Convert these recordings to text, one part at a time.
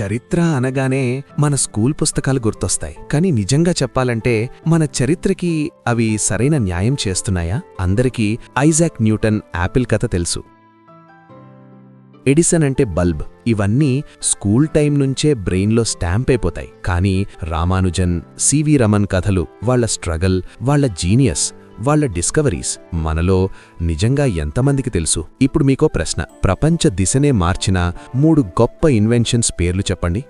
చరిత్ర అనగానే మన స్కూల్ పుస్తకాలు గుర్తొస్తాయి. కానీ నిజంగా చెప్పాలంటే మన చరిత్రకి అవి సరైన న్యాయం చేస్తున్నాయా? అందరికీ ఐజాక్ న్యూటన్ యాపిల్ కథ తెలుసు. ఎడిసన్ అంటే బల్బ్. ఇవన్నీ స్కూల్ టైం నుంచే బ్రెయిన్లో స్టాంప్ అయిపోతాయి. కానీ రామానుజన్ సివి రమన్ కథలు వాళ్ళ స్ట్రగల్ వాళ్ళ జీనియస్ వాళ్ళ డిస్కవరీస్ మనలో నిజంగా ఎంతమందికి తెలుసు? ఇప్పుడు మీకో ప్రశ్న. ప్రపంచ దిశనే మార్చిన మూడు గొప్ప ఇన్వెన్షన్స్ పేర్లు చెప్పండి.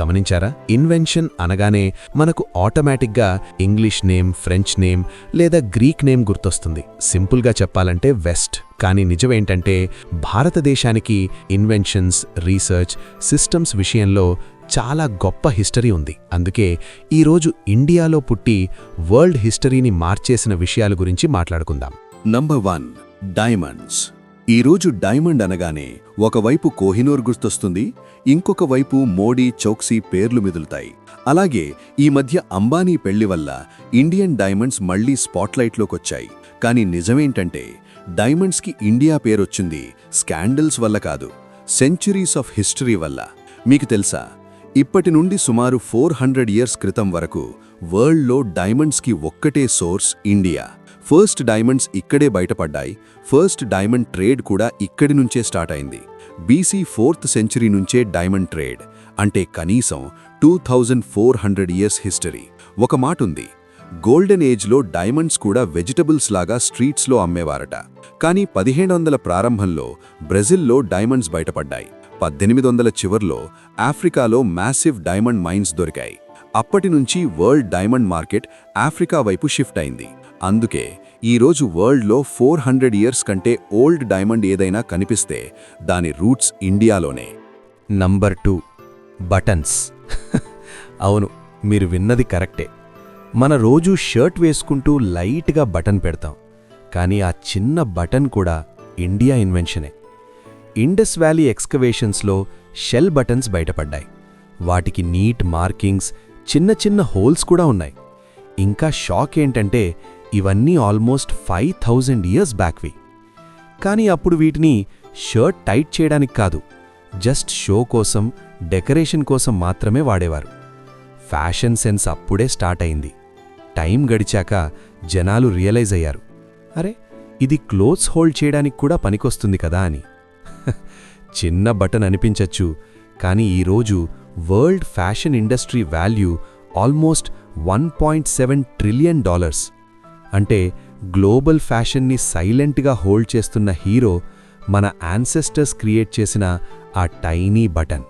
గమనించారా? ఇన్వెన్షన్ అనగానే మనకు ఆటోమేటిక్గా ఇంగ్లీష్ నేమ్ ఫ్రెంచ్ నేమ్ లేదా గ్రీక్ నేమ్ గుర్తొస్తుంది. సింపుల్గా చెప్పాలంటే వెస్ట్. కానీ నిజమేంటంటే భారతదేశానికి ఇన్వెన్షన్స్ రీసెర్చ్ సిస్టమ్స్ విషయంలో చాలా గొప్ప హిస్టరీ ఉంది. అందుకే ఈరోజు ఇండియాలో పుట్టి వరల్డ్ హిస్టరీని మార్చేసిన విషయాల గురించి మాట్లాడుకుందాం. నంబర్ వన్ డైమండ్స్ ఈరోజు డైమండ్ అనగానే ఒకవైపు కోహినూర్ గుర్తొస్తుంది ఇంకొక వైపు మోడీ చౌక్సీ పేర్లు మిదులుతాయి. అలాగే ఈ మధ్య అంబానీ పెళ్ళి వల్ల ఇండియన్ డైమండ్స్ మళ్ళీ స్పాట్లైట్లోకొచ్చాయి. కానీ నిజమేంటంటే డైమండ్స్కి ఇండియా పేరొచ్చింది స్కాండల్స్ వల్ల కాదు సెంచురీస్ ఆఫ్ హిస్టరీ వల్ల. మీకు తెలుసా? ఇప్పటి నుండి సుమారు ఫోర్ హండ్రెడ్ ఇయర్స్ క్రితం వరకు వరల్డ్లో డైమండ్స్కి ఒక్కటే సోర్స్ ఇండియా. ఫస్ట్ డైమండ్స్ ఇక్కడే బయటపడ్డాయి. ఫస్ట్ డైమండ్ ట్రేడ్ కూడా ఇక్కడి నుంచే స్టార్ట్ అయింది. బీసీ ఫోర్త్ సెంచరీ నుంచే డైమండ్ ట్రేడ్. అంటే కనీసం two thousand four hundred years history. ఒక మాటుంది గోల్డెన్ ఏజ్లో డైమండ్స్ కూడా వెజిటబుల్స్ లాగా స్ట్రీట్స్లో అమ్మేవారట. కానీ పదిహేను వందల ప్రారంభంలో బ్రెజిల్లో డైమండ్స్ బయటపడ్డాయి. పద్దెనిమిది వందల చివర్లో ఆఫ్రికాలో మ్యాసివ్ డైమండ్ మైన్స్ దొరికాయి. అప్పటి నుంచి వరల్డ్ డైమండ్ మార్కెట్ ఆఫ్రికా వైపు షిఫ్ట్ అయింది. అందుకే ఈరోజు వరల్డ్లో ఫోర్ హండ్రెడ్ ఇయర్స్ కంటే ఓల్డ్ డైమండ్ ఏదైనా కనిపిస్తే దాని రూట్స్ ఇండియాలోనే. Number two buttons. అవును మీరు విన్నది కరెక్టే. మన రోజు షర్ట్ వేసుకుంటూ లైట్గా బటన్ పెడతాం. కానీ ఆ చిన్న బటన్ కూడా ఇండియా ఇన్వెన్షనే. ఇండస్ వ్యాలీ ఎక్స్కవేషన్స్లో షెల్ బటన్స్ బయటపడ్డాయి. వాటికి నీట్ మార్కింగ్స్ చిన్న చిన్న హోల్స్ కూడా ఉన్నాయి. ఇంకా షాక్ ఏంటంటే ఇవన్నీ ఆల్మోస్ట్ ఫైవ్ థౌజండ్ ఇయర్స్ బ్యాక్వి. కానీ అప్పుడు వీటిని షర్ట్ టైట్ చేయడానికి కాదు జస్ట్ షో కోసం డెకరేషన్ కోసం మాత్రమే వాడేవారు. ఫ్యాషన్ సెన్స్ అప్పుడే స్టార్ట్ అయింది. టైం గడిచాక జనాలు రియలైజ్ అయ్యారు. అరే ఇది క్లోత్స్ హోల్డ్ చేయడానికి కూడా పనికొస్తుంది కదా అని. చిన్న బటన్ అనిపించచ్చు కానీ ఈరోజు world fashion industry value almost one point seven trillion dollars. అంటే గ్లోబల్ ఫ్యాషన్ని సైలెంట్గా హోల్డ్ చేస్తున్న హీరో మన యాన్సెస్టర్స్ క్రియేట్ చేసిన ఆ టైనీ బటన్.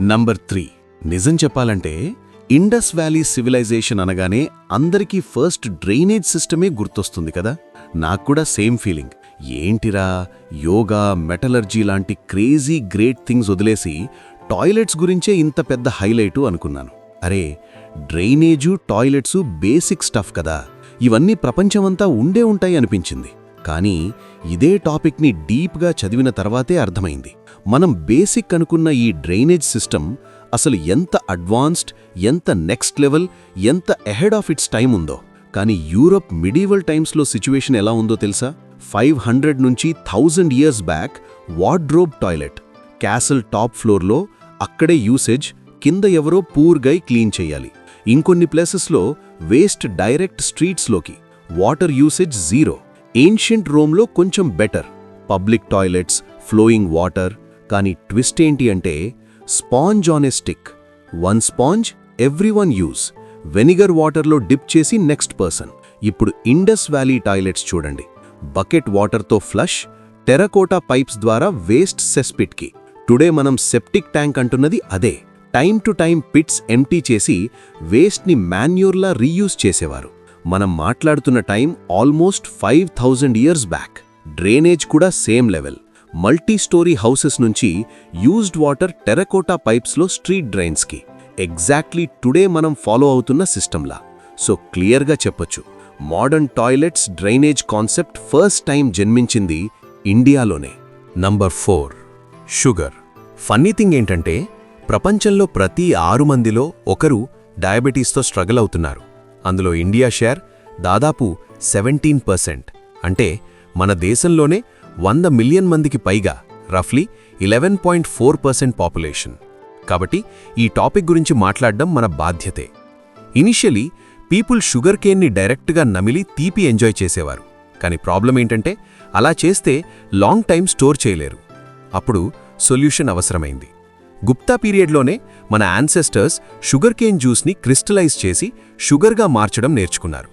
Number three. నిజం చెప్పాలంటే ఇండస్ వ్యాలీ సివిలైజేషన్ అనగానే అందరికీ ఫస్ట్ డ్రైనేజ్ సిస్టమే గుర్తొస్తుంది కదా? నాకు కూడా సేమ్ ఫీలింగ్. ఏంటిరా యోగా మెటలర్జీ లాంటి క్రేజీ గ్రేట్ థింగ్స్ వదిలేసి టాయిలెట్స్ గురించే ఇంత పెద్ద హైలైటు అనుకున్నాను. అరే డ్రైనేజు టాయిలెట్సు బేసిక్ స్టఫ్ కదా. ఇవన్నీ ప్రపంచమంతా ఉండే ఉంటాయి అనిపించింది. కానీ ఇదే టాపిక్ని డీప్గా చదివిన తర్వాతే అర్థమైంది. మనం బేసిక్ అనుకున్న ఈ డ్రైనేజ్ సిస్టమ్ అసలు ఎంత అడ్వాన్స్డ్ ఎంత నెక్స్ట్ లెవెల్ ఎంత ఎహెడ్ ఆఫ్ ఇట్స్ టైం ఉందో. కానీ యూరప్ మిడీవల్ టైమ్స్లో సిచ్యువేషన్ ఎలా ఉందో తెలుసా? ఫైవ్ హండ్రెడ్ నుంచి thousand years back wardrobe toilet. Castle top ఫ్లోర్లో అక్కడే యూసేజ్ కింద ఎవరో పూర్ గై క్లీన్ చేయాలి. ఇంకొన్ని ప్లేసెస్లో waste direct స్ట్రీట్స్లోకి. Water usage zero. Ancient రోమ్లో కొంచెం better. Public toilets flowing water. కానీ ట్విస్ట్ ఏంటి అంటే sponge on a stick. One sponge every one use vinegar వాటర్లో డిప్ చేసి నెక్స్ట్ పర్సన్. ఇప్పుడు ఇండస్ వ్యాలీ టాయిలెట్స్ చూడండి. బకెట్ వాటర్తో ఫ్లష్ టెరకోటా పైప్స్ ద్వారా వేస్ట్ సెస్పిట్కి. టుడే మనం సెప్టిక్ ట్యాంక్ అంటున్నది అదే. Time to time pits empty చేసి వేస్ట్ని మాన్యూర్లా రీయూజ్ చేసేవారు. మనం మాట్లాడుతున్న time almost five thousand years back. Drainage కూడా same level. Multi storey houses నుంచి యూజ్డ్ వాటర్ టెరకోటా పైప్స్లో స్ట్రీట్ డ్రైన్స్కి. ఎగ్జాక్ట్లీ టుడే మనం ఫాలో అవుతున్న సిస్టంలా. సో క్లియర్గా చెప్పొచ్చు. Modern toilets drainage concept first time జన్మించింది ఇండియాలోనే. Number four sugar. Funny thing ఏంటంటే ప్రపంచంలో ప్రతి ఆరు మందిలో ఒకరు డయాబెటీస్తో స్ట్రగుల్ అవుతున్నారు. అందులో ఇండియా షేర్ దాదాపు సెవెంటీన్ పర్సెంట్. అంటే మన దేశంలోనే వంద మిలియన్ మందికి పైగా రఫ్లీ eleven point four percent population. కాబట్టి ఈ టాపిక్ గురించి మాట్లాడడం మన బాధ్యతే. ఇనిషియలీ పీపుల్ షుగర్ కేన్ని డైరెక్ట్గా నమిలి తీపి ఎంజాయ్ చేసేవారు. కానీ ప్రాబ్లం ఏంటంటే అలా చేస్తే లాంగ్ టైం స్టోర్ చేయలేరు. అప్పుడు సొల్యూషన్ అవసరమైంది. గుప్తా పీరియడ్లోనే మన యాన్సెస్టర్స్ షుగర్ కేన్ జ్యూస్ని క్రిస్టలైజ్ చేసి షుగర్గా మార్చడం నేర్చుకున్నారు.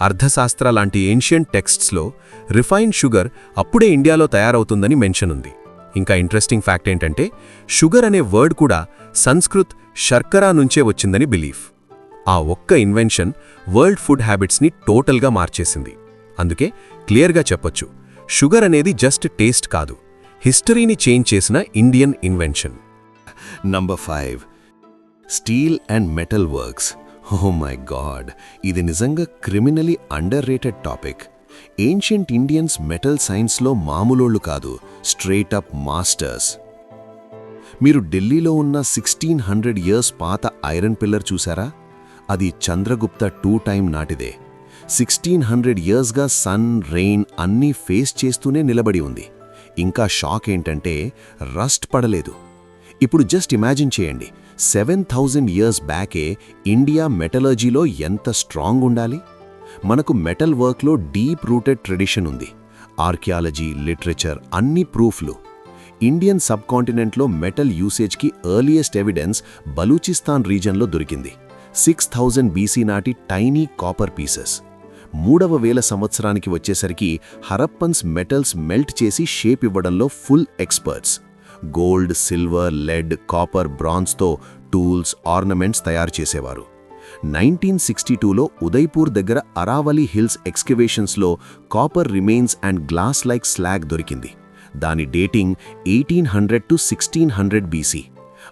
అర్ధశాస్త్ర లాంటి ఏన్షియంట్ టెక్స్ట్స్లో రిఫైన్డ్ షుగర్ అప్పుడే ఇండియాలో తయారవుతుందని మెన్షన్ ఉంది. ఇంకా ఇంట్రెస్టింగ్ ఫ్యాక్ట్ ఏంటంటే షుగర్ అనే వర్డ్ కూడా సంస్కృత్ శర్కరా నుంచే వచ్చిందని బిలీఫ్. ఆ ఒక్క ఇన్వెన్షన్ వరల్డ్ ఫుడ్ హ్యాబిట్స్ని టోటల్గా మార్చేసింది. అందుకే క్లియర్గా చెప్పొచ్చు షుగర్ అనేది జస్ట్ టేస్ట్ కాదు హిస్టరీని చేంజ్ చేసిన Indian invention. Number five steel and metal works. Oh my god ఇది నిజంగా criminally under rated topic ancient Indians metal సైన్స్లో మామూలోళ్ళు కాదు స్ట్రేట్ అప్ మాస్టర్స్ మీరు ఢిల్లీలో ఉన్న సిక్స్టీన్ హండ్రెడ్ ఇయర్స్ పాత ఐరన్ పిల్లర్ చూసారా అది చంద్రగుప్త టూ టైం నాటిదే. సిక్స్టీన్ హండ్రెడ్ ఇయర్స్గా సన్ రెయిన్ అన్నీ ఫేస్ చేస్తూనే నిలబడి ఉంది. ఇంకా షాక్ ఏంటంటే రస్ట్ పడలేదు. ఇప్పుడు జస్ట్ ఇమాజిన్ చేయండి సెవెన్ థౌజండ్ ఇయర్స్ బ్యాకే ఇండియా మెటలర్జీలో ఎంత స్ట్రాంగ్ ఉండాలి? మనకు మెటల్ వర్క్లో డీప్ రూటెడ్ ట్రెడిషన్ ఉంది. ఆర్కియాలజీ లిటరేచర్ అన్ని ప్రూఫ్లు. ఇండియన్ సబ్ కాంటినెంట్లో మెటల్ యూసేజ్కి ఎర్లియస్ట్ ఎవిడెన్స్ బలూచిస్తాన్ రీజన్లో దొరికింది. సిక్స్ థౌజండ్ బీసీ నాటి టైనీ కాపర్ పీసెస్. మూడవ వేల సంవత్సరానికి వచ్చేసరికి హరప్పన్స్ మెటల్స్ మెల్ట్ చేసి షేప్ ఇవ్వడంలో full experts. Gold silver lead copper బ్రాన్స్తో tools ornaments తయారు చేసేవారు. నైన్టీన్ సిక్స్టీ టూలో ఉదయ్పూర్ దగ్గర Aravalli hills ఎక్స్కవేషన్స్లో copper remains and glass like slag దొరికింది. దాని dating eighteen hundred to sixteen hundred BC.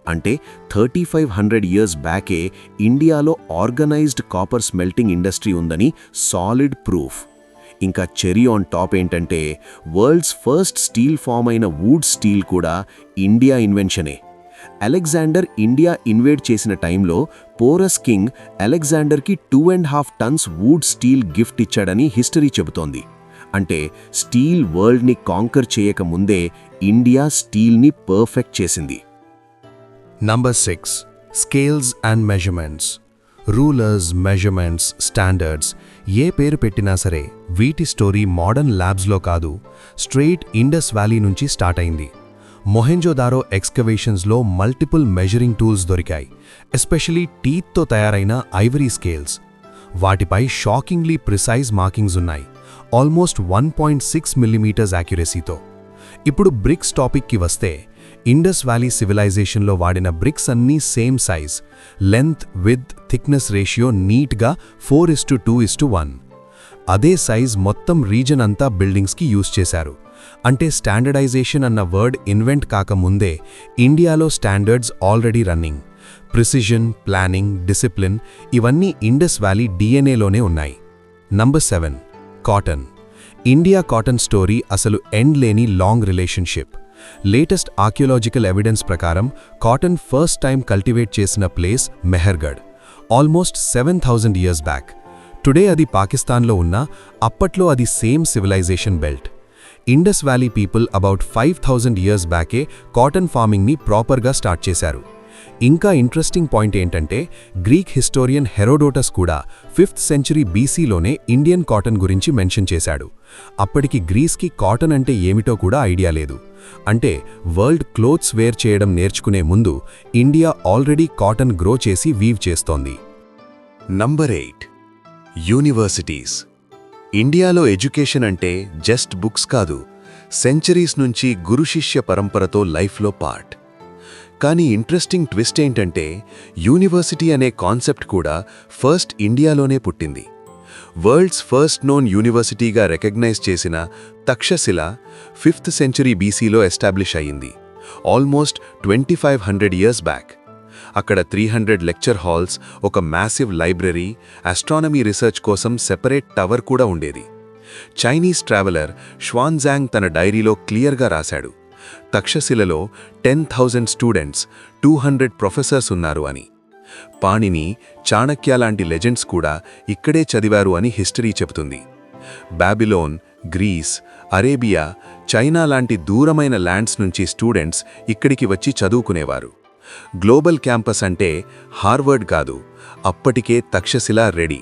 అంటే థర్టీ ఫైవ్ హండ్రెడ్ ఇయర్స్ బ్యాకే ఇండియాలో ఆర్గనైజ్డ్ కాపర్ స్మెల్టింగ్ ఇండస్ట్రీ ఉందని సాలిడ్ ప్రూఫ్. ఇంకా చెరీ ఆన్ టాప్ ఏంటంటే వరల్డ్స్ ఫస్ట్ స్టీల్ ఫామ్ అయిన wootz steel కూడా ఇండియా ఇన్వెన్షనే. అలెగ్జాండర్ ఇండియా ఇన్వేడ్ చేసిన టైంలో Porus king అలెగ్జాండర్కి two and half tons wootz steel gift ఇచ్చాడని హిస్టరీ చెబుతోంది. అంటే స్టీల్ వరల్డ్ని కాంకర్ చేయక ముందే ఇండియా స్టీల్ని పర్ఫెక్ట్ చేసింది. Number six scales and measurements rulers measurements standards ఏ పేరు పెట్టినా సరే వీటి స్టోరీ మోడర్న్ ల్యాబ్స్లో కాదు స్ట్రెయిట్ ఇండస్ వ్యాలీ నుంచి స్టార్ట్ అయింది. మొహెంజోదారో ఎక్స్కవేషన్స్లో మల్టిపుల్ మెజరింగ్ టూల్స్ దొరికాయి ఎస్పెషలీ టీత్తో తయారైన ఐవరీ స్కేల్స్ వాటిపై షాకింగ్లీ ప్రిసైజ్ మార్కింగ్స్ ఉన్నాయి almost one point six millimetres యాక్యురసీతో ఇప్పుడు బ్రిక్స్ టాపిక్కి వస్తే ఇండస్ వ్యాలీ సివిలైజేషన్లో వాడిన బ్రిక్స్ అన్నీ same size. Length with thickness ratio నీట్గా four is to two is to one. అదే సైజ్ మొత్తం రీజన్ అంతా బిల్డింగ్స్కి యూజ్ చేశారు. అంటే స్టాండర్డైజేషన్ అన్న వర్డ్ ఇన్వెంట్ కాకముందే ఇండియాలో standards already running. Precision planning discipline ఇవన్నీ ఇండస్ వ్యాలీ డిఎన్ఏలోనే ఉన్నాయి. Number seven cotton. India cotton story అసలు ఎండ్ లేని long relationship. Latest archaeological evidence ప్రకారం కాటన్ ఫస్ట్ టైం కల్టివేట్ చేసిన place Mehrgarh almost seven thousand years back today అది పాకిస్తాన్లో ఉన్న అప్పట్లో అది same civilization belt Indus valley people about five thousand years బ్యాకే cotton ఫార్మింగ్ని ప్రాపర్గా స్టార్ట్ చేశారు. ఇంకా ఇంట్రెస్టింగ్ పాయింట్ ఏంటంటే గ్రీక్ హిస్టోరియన్ హెరోడోటస్ కూడా ఫిఫ్త్ సెంచరీ బీసీలోనే ఇండియన్ కాటన్ గురించి మెన్షన్ చేశాడు. అప్పటికి గ్రీస్కి కాటన్ అంటే ఏమిటో కూడా ఐడియా లేదు. అంటే వరల్డ్ క్లోత్స్ వేర్ చేయడం నేర్చుకునే ముందు ఇండియా ఆల్రెడీ కాటన్ గ్రో చేసి వీవ్ చేస్తోంది. నంబర్ ఎయిట్ యూనివర్సిటీస్ ఇండియాలో ఎడ్యుకేషన్ అంటే జస్ట్ బుక్స్ కాదు సెంచరీస్ నుంచి గురు శిష్య పరంపరతో లైఫ్లో పార్ట్ కానీ ఇంట్రెస్టింగ్ ట్విస్ట్ ఏంటంటే యూనివర్సిటీ అనే కాన్సెప్ట్ కూడా ఫస్ట్ ఇండియాలోనే పుట్టింది. వరల్డ్స్ ఫస్ట్ నోన్ యూనివర్సిటీగా రికగ్నైజ్ చేసిన తక్షశిల ఫిఫ్త్ సెంచరీ బీసీలో ఎస్టాబ్లిష్ అయ్యింది. Almost twenty five hundred years back అక్కడ త్రీ హండ్రెడ్ లెక్చర్ హాల్స్ ఒక మ్యాసివ్ లైబ్రరీ ఆస్ట్రానమీ రీసెర్చ్ కోసం సెపరేట్ టవర్ కూడా ఉండేది. చైనీస్ ట్రావెలర్ ష్వాన్జాంగ్ తన డైరీలో క్లియర్గా రాశాడు. తక్షశిలలో ten thousand students two hundred professors ఉన్నారు అని. పాణిని చాణక్య లాంటి లెజెండ్స్ కూడా ఇక్కడే చదివారు అని హిస్టరీ చెబుతుంది. బాబిలోన్ గ్రీస్ అరేబియా చైనా లాంటి దూరమైన ల్యాండ్స్ నుంచి స్టూడెంట్స్ ఇక్కడికి వచ్చి చదువుకునేవారు. గ్లోబల్ క్యాంపస్ అంటే హార్వర్డ్ కాదు అప్పటికే Takshashila ready.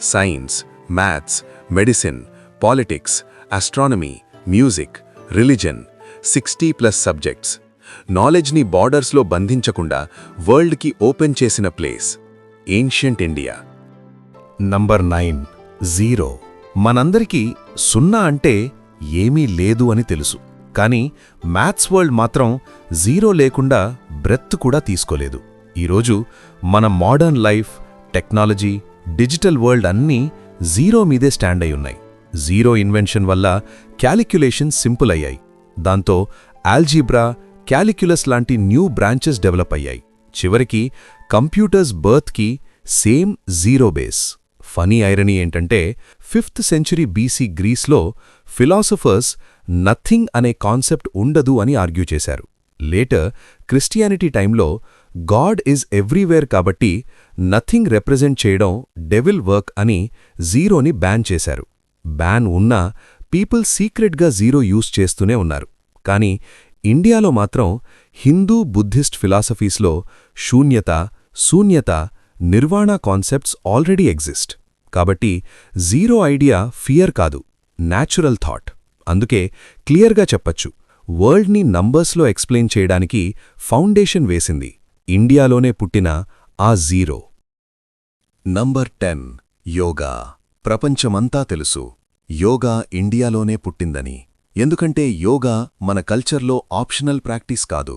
Science maths medicine politics astronomy music religion sixty plus subjects. నాలెడ్జ్ని బార్డర్స్లో బంధించకుండా వరల్డ్కి ఓపెన్ చేసిన place ancient India. Number nine zero. మనందరికీ సున్నా అంటే ఏమీ లేదు అని తెలుసు. కానీ మ్యాథ్స్ వరల్డ్ మాత్రం జీరో లేకుండా బ్రెత్ కూడా తీసుకోలేదు. ఈరోజు మన modern life technology digital world అన్నీ జీరో మీదే స్టాండ్ అయి ఉన్నాయి. జీరో ఇన్వెన్షన్ వల్ల క్యాలిక్యులేషన్స్ సింపుల్ అయ్యాయి. దాంతో ఆల్జీబ్రా క్యాలిక్యులస్ లాంటి న్యూ బ్రాంచెస్ డెవలప్ అయ్యాయి. చివరికి computers బర్త్కి same zero base. Funny irony ఏంటంటే ఫిఫ్త్ సెంచురీ బీసీ గ్రీస్లో ఫిలాసఫర్స్ నథింగ్ అనే కాన్సెప్ట్ ఉండదు అని ఆర్గ్యూ చేశారు. లేటర్ క్రిస్టియానిటీ టైంలో గాడ్ ఈజ్ ఎవ్రీవేర్ కాబట్టి నథింగ్ రిప్రజెంట్ చేయడం డెవిల్ వర్క్ అని జీరోని బ్యాన్ చేశారు. బ్యాన్ ఉన్నా పీపుల్ సీక్రెట్గా జీరో యూస్ చేస్తూనే ఉన్నారు. కానీ ఇండియాలో మాత్రం హిందూ బుద్ధిస్ట్ ఫిలాసఫీస్లో శూన్యత శూన్యత నిర్వాణ కాన్సెప్ట్స్ ఆల్రెడీ ఎగ్జిస్ట్. కాబట్టి జీరో ఐడియా ఫియర్ కాదు న్యాచురల్ థాట్. అందుకే క్లియర్గా చెప్పచ్చు వరల్డ్ని నంబర్స్లో ఎక్స్ప్లెయిన్ చేయడానికి ఫౌండేషన్ వేసింది ఇండియాలోనే పుట్టిన ఆ జీరో. Number ten yoga. ప్రపంచమంతా తెలుసు. యోగా ఇండియాలోనే పుట్టిందని. ఎందుకంటే యోగా మన కల్చర్లో ఆప్షనల్ ప్రాక్టీస్ కాదు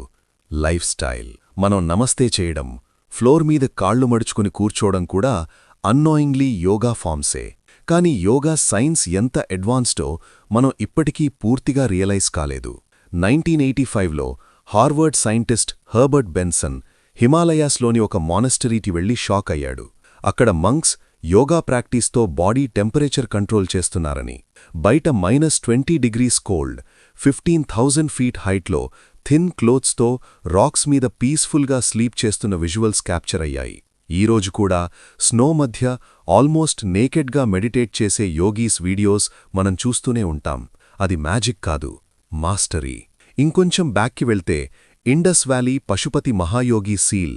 లైఫ్ స్టైల్. మనం నమస్తే చేయడం ఫ్లోర్ మీద కాళ్ళు మడుచుకుని కూర్చోవడం కూడా అన్నోయింగ్లీ యోగా ఫామ్సే కాని యోగా సైన్స్ ఎంత అడ్వాన్స్డో మనం ఇప్పటికీ పూర్తిగా రియలైజ్ కాలేదు. నైన్టీన్ ఎయిటీ ఫైవ్లో హార్వర్డ్ సైంటిస్ట్ హర్బర్ట్ బెన్సన్ హిమాలయాస్లోని ఒక మానెస్టరీకి వెళ్ళి షాక్ అయ్యాడు. అక్కడ మంక్స్ యోగా ప్రాక్టీస్తో బాడీ టెంపరేచర్ కంట్రోల్ చేస్తున్నారని బయట minus twenty degrees cold fifteen thousand feet హైట్లో థిన్ క్లోత్స్తో రాక్స్ మీద పీస్ఫుల్గా స్లీప్ చేస్తున్న విజువల్స్ క్యాప్చర్ అయ్యాయి. ఈరోజు కూడా స్నో మధ్య ఆల్మోస్ట్ నేకెడ్గా మెడిటేట్ చేసే యోగీస్ వీడియోస్ మనం చూస్తూనే ఉంటాం. అది మ్యాజిక్ కాదు మాస్టరీ. ఇంకొంచెం బ్యాక్కి వెళ్తే ఇండస్ వ్యాలీ పశుపతి మహాయోగి సీల్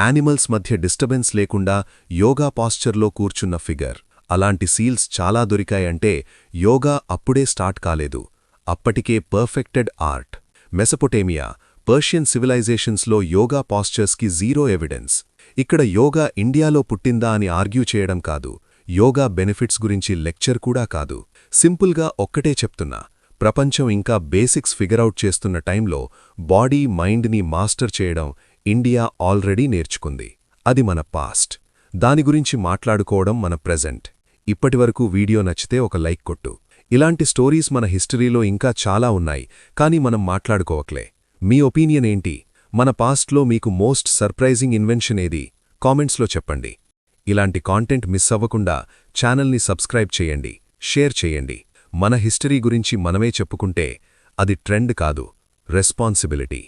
యానిమల్స్ మధ్య డిస్టర్బెన్స్ లేకుండా యోగా పాస్చర్లో కూర్చున్న ఫిగర్. అలాంటి సీల్స్ చాలా దొరికాయంటే యోగా అప్పుడే స్టార్ట్ కాలేదు. అప్పటికే పర్ఫెక్టెడ్ ఆర్ట్. మెసపొటేమియా పర్షియన్ సివిలైజేషన్స్లో యోగా పాస్చర్స్కి జీరో ఎవిడెన్స్. ఇక్కడ యోగా ఇండియాలో పుట్టిందా అని ఆర్గ్యూ చేయడం కాదు. యోగా బెనిఫిట్స్ గురించి లెక్చర్ కూడా కాదు. సింపుల్గా ఒక్కటే చెప్తున్నా. ప్రపంచం ఇంకా బేసిక్స్ ఫిగరౌట్ చేస్తున్న టైంలో బాడీ మైండ్ని మాస్టర్ చేయడం ఇండియా ఆల్రెడీ నేర్చుకుంది. అది మన పాస్ట్. దాని గురించి మాట్లాడుకోవడం మన ప్రెజెంట్. ఇప్పటివరకు వీడియో నచ్చితే ఒక లైక్ కొట్టు. ఇలాంటి స్టోరీస్ మన హిస్టరీలో ఇంకా చాలా ఉన్నాయి కానీ మనం మాట్లాడుకోవట్లే. మీ ఒపీనియన్ ఏంటి? మన పాస్ట్లో మీకు మోస్ట్ సర్ప్రైజింగ్ ఇన్వెన్షన్ ఏది? కామెంట్స్లో చెప్పండి. ఇలాంటి కాంటెంట్ మిస్ అవ్వకుండా ఛానల్ని సబ్స్క్రైబ్ చేయండి షేర్ చేయండి. మన హిస్టరీ గురించి మనమే చెప్పుకుంటే అది ట్రెండ్ కాదు రెస్పాన్సిబిలిటీ.